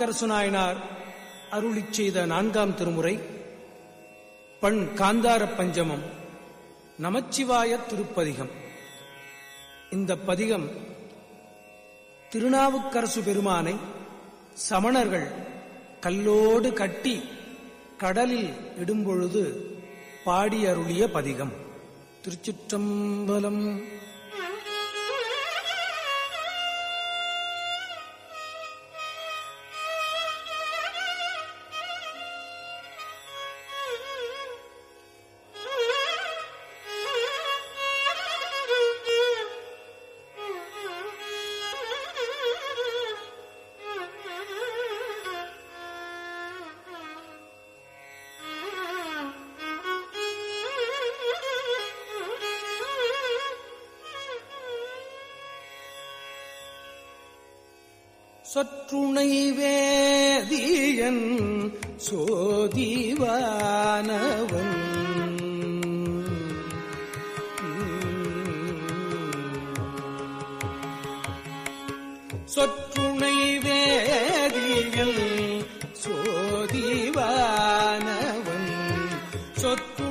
திருநாவுக்கரசு நாயனார் அருளிச் செய்த நான்காம் திருமுறை பண் காந்தார பஞ்சமம் நமச்சிவாய திருப்பதிகம். இந்த பதிகம் திருநாவுக்கரசு பெருமானை சமணர்கள் கல்லோடு கட்டி கடலில் இடும்பொழுது பாடி அருளிய பதிகம். திருச்சிற்றம்பலம் சொற்றுணை வேதியன் சோதிவானவன். சொற்றுணை வேதியன் சோதிவானவன். சொற்று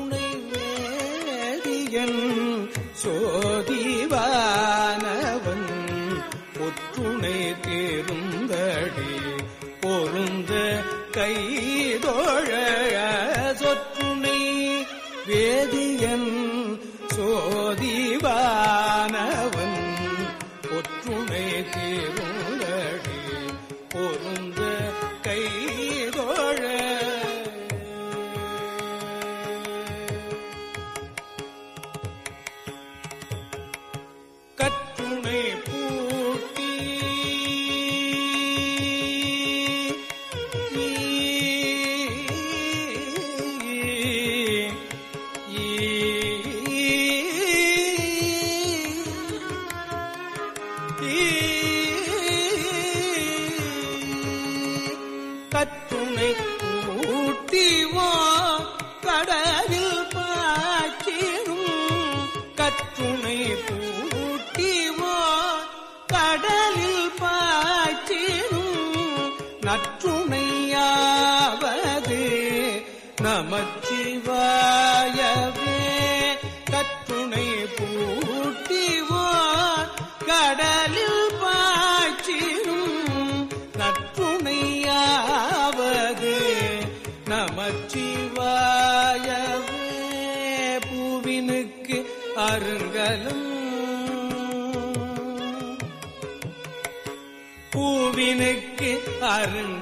make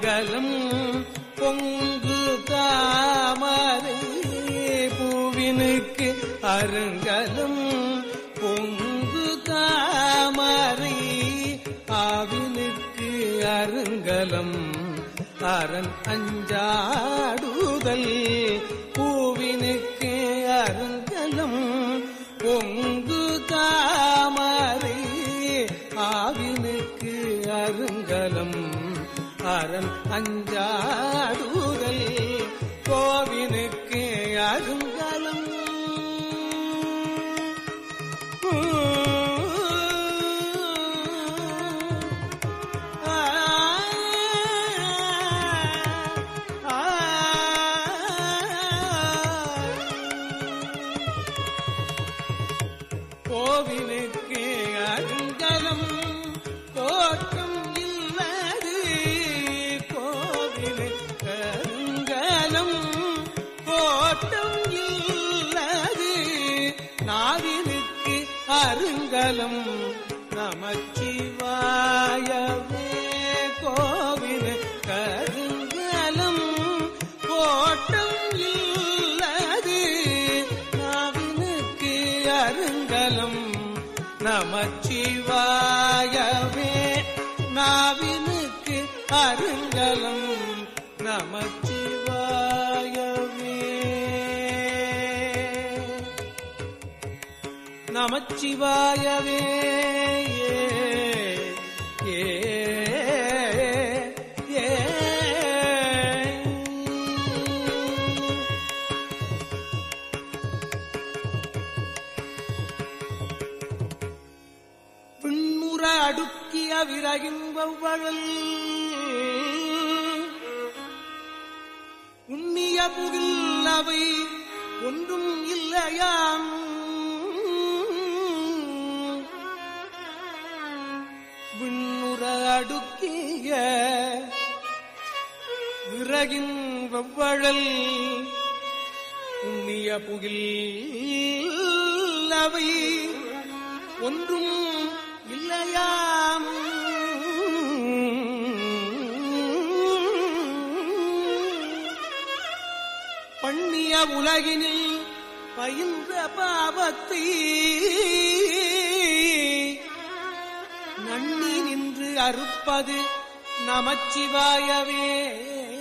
அருங்கலும் பொங்கு தாமரை பூவினுக்கு அருங்கலும். பொங்கு தாமரை ஆவினுக்கு அருங்கலம். அரண் அஞ்சாடுதல் அரண் அருங்கலம் நமச்சிவாயவே. கோவில் கருங்கலம் கோட்டம் இல்லது. நாவினுக்கு அருங்கலம் நமச்சிவாயவே. நாவினுக்கு அருங்கலம் நமச்சி நமச்சிவாயவே. ஏ ஏ அடுக்கிய விறகின் உண்ணிய புகில் அவை ஒன்றும் இல்லையாம் நீய விறகின் வெவ்வழல் உண்ணிய புகில் அவை ஒன்றும் இல்லையாம். பண்ணிய உலகினில் பயின்ற பாவத்தை அறுப்பது நமச்சிவாயவே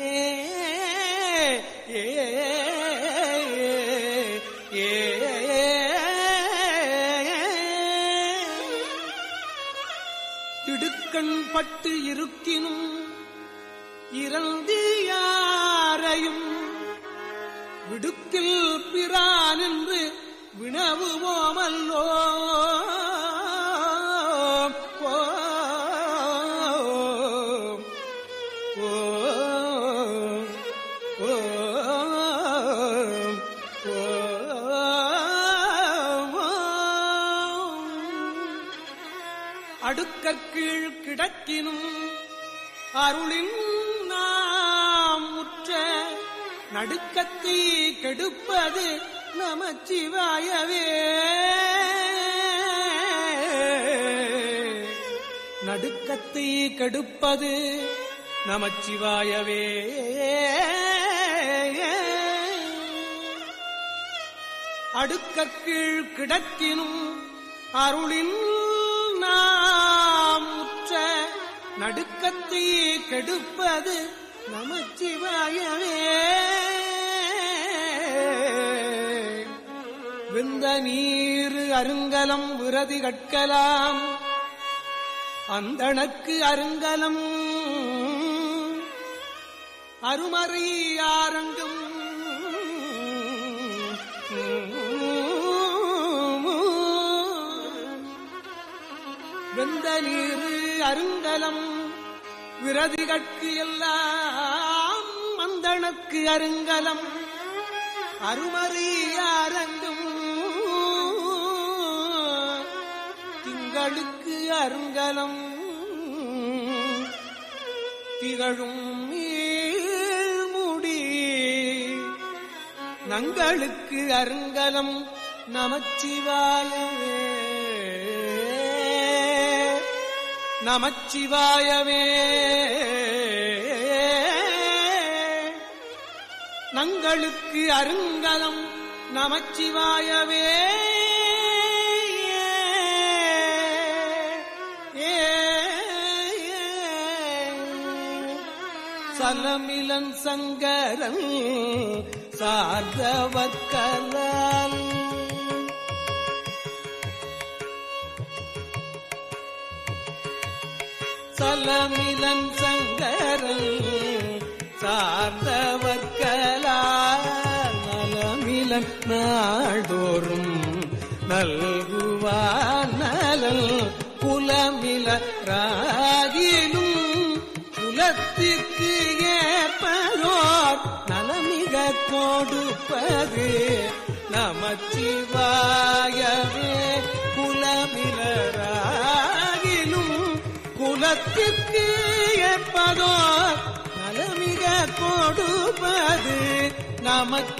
ஏ ஏ பட்டு இருக்கினும் இறந்து யாரையும் விடுக்கில் பிரான் என்று வினவுவோமல்லோ அடுக்க கீழ் கிடக்கினும் அருளின் நாம் உற்ற நடுக்கத்தை கெடுப்பது நமச்சிவாயவே. நடுக்கத்தை கெடுப்பது நமச்சிவாயவே. அடுக்க கீழ் கிடக்கினும் அருளின் நாம் நடுக்கத்தையே கெடுப்பது நமச்சிவாயவே. விந்த நீர் அருங்கலம் விரதி கட்கலாம் அந்தணக்கு அருங்கலம் அருமறை ஆரங்கம். வெந்த நீர் அருங்கலம் விரதிகட்கு எல்லாம் மந்தனுக்கு அருங்கலம். அருமறியாரங்கும் திங்களுக்கு அருங்கலம். திகழும் முடி நங்களுக்கு அருங்கலம். நமச்சிவாயவே நமச்சிவாயவே. நங்களுக்கு அருங்கலம் நமச்சிவாயவே. சலமிலன் சங்கரன் சார்ந்தவர் கலால் சங்கரன் சார்ந்தவர்களா நலமிலன் நாள்தோறும் நல்குவான் நலல் குலமில ராகிலும் குலத்திற்கு ஏற்பதோர் நலமிக கொடுப்பது நமச்சிவாயவே குலமிலராகிலும் உலகத்திற்கு ஏற்பதோர் நலமிக கொடுப்பது நமச்சிவாயவே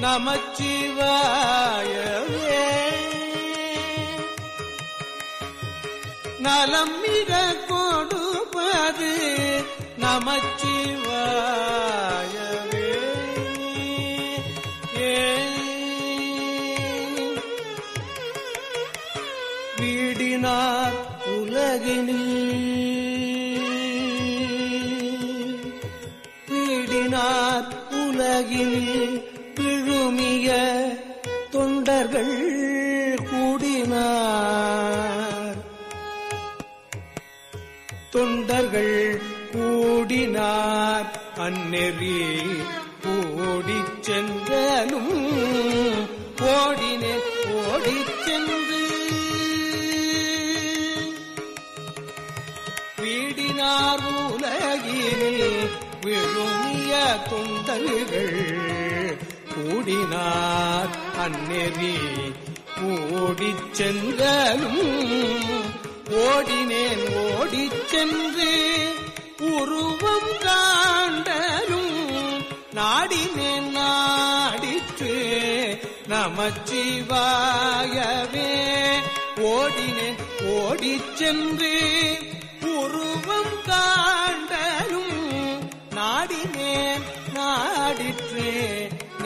நமச்சிவாயவே. நலம் மிக கொடுப்பது நமச்சிவாயவே. தொண்டர்கள் கூடினார். தொண்டர்கள் கூடினார். அந்நெறி கூடிச் சென்றனும். ஓடினே ஓடிச் சென்று. வீடினார் உலகினில் விழும் தொண்டர்கள் கூடினார். அந்நெறி ஓடிச் சென்றலும் ஓடினேன் ஓடிச் சென்று உருவம் காண்டலும் நாடினேன் நாடிற்று நமச்சிவாயவே. ஓடினேன் ஓடிச் சென்று உருவம் காண்டலும் நாடினேன் நாடிற்றே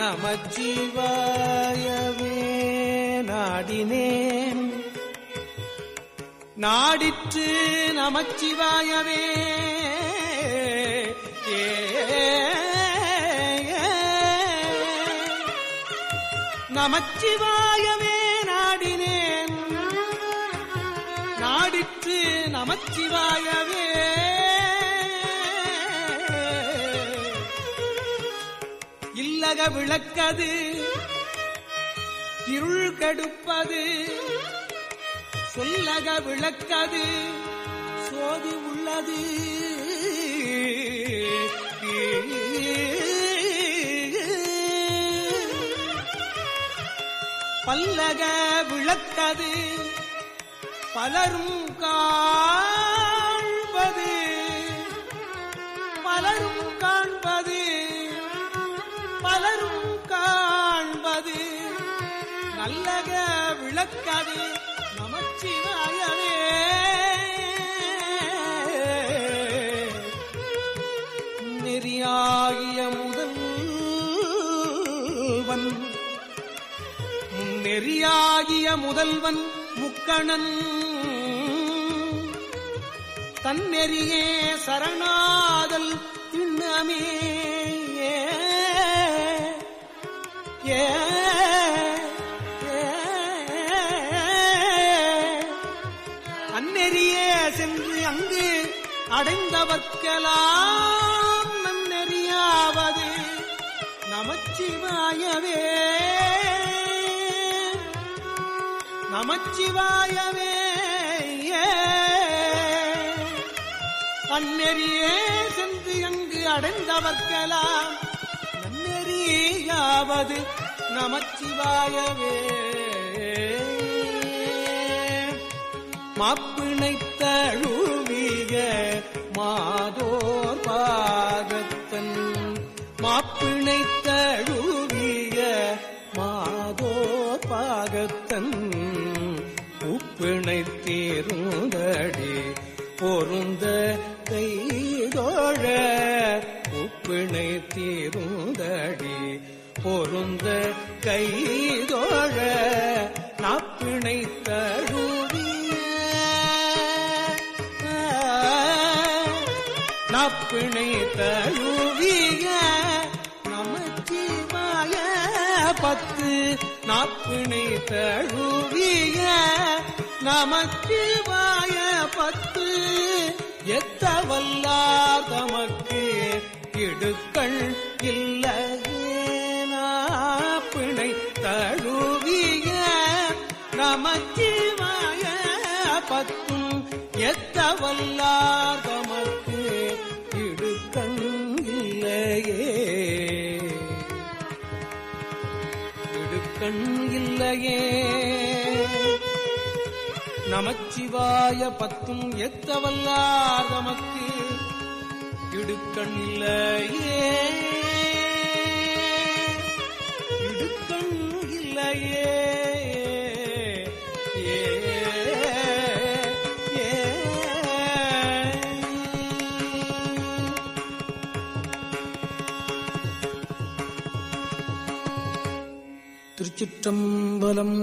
நமச்சிவாயவே நாடினேன் நாடிற்று நமச்சிவாயவே. ஏ நமச்சிவாயவே நாடினேன் நாடிற்று நமச்சிவாயவே. விலக விளக்கது. இருள் கடுப்பது. சொல்லக விளக்கது. சோதி உள்ளது. பல்லக விளக்கது. பலரும் கா விளக்கது நமச்சிவாயவே. நெறியாகிய முதல்வன் நெறியாகிய முதல்வன் முக்கணன் தன்னெறியே சரணாதல் திண்ணமே ஏ அடைந்தவர்க்கெல்லாம் நன்னெறியாவது நமச்சிவாயவே. நமச்சிவாயவே. அந்நெறியே சென்று அங்கு அடைந்தவர்க்கெல்லாம் நன்னெறியாவது நமச்சிவாயவே. மாப்பிணை தழுவிய மாதோர் பாகத்தன். மாப்பிணை தழுவிய மாதோர் பாகத்தன். உப்பிணை தீருந்தடி பொருந்த கைதோழ உப்பிணை தீருந்தடி பொருந்த கை பிணை தழுவிய நமச்சிவாய பத்து. நாப்பிணை தழுவிய நமச்சிவாய பத்து. எத்த வல்லா தமக்கு இடுக்கள் இல்லையே நாப்பிணை தழுவிய நமச்சிவாய பத்தும். எத்த வல்லார் கண் இல்லையே. நமச்சிவாய பத்தும் எத்தவல்லார் நமக்கு இடுக்கண் இல்லையே. இடுக்கண் இல்லையே. திருச்சிற்றம்பலம்.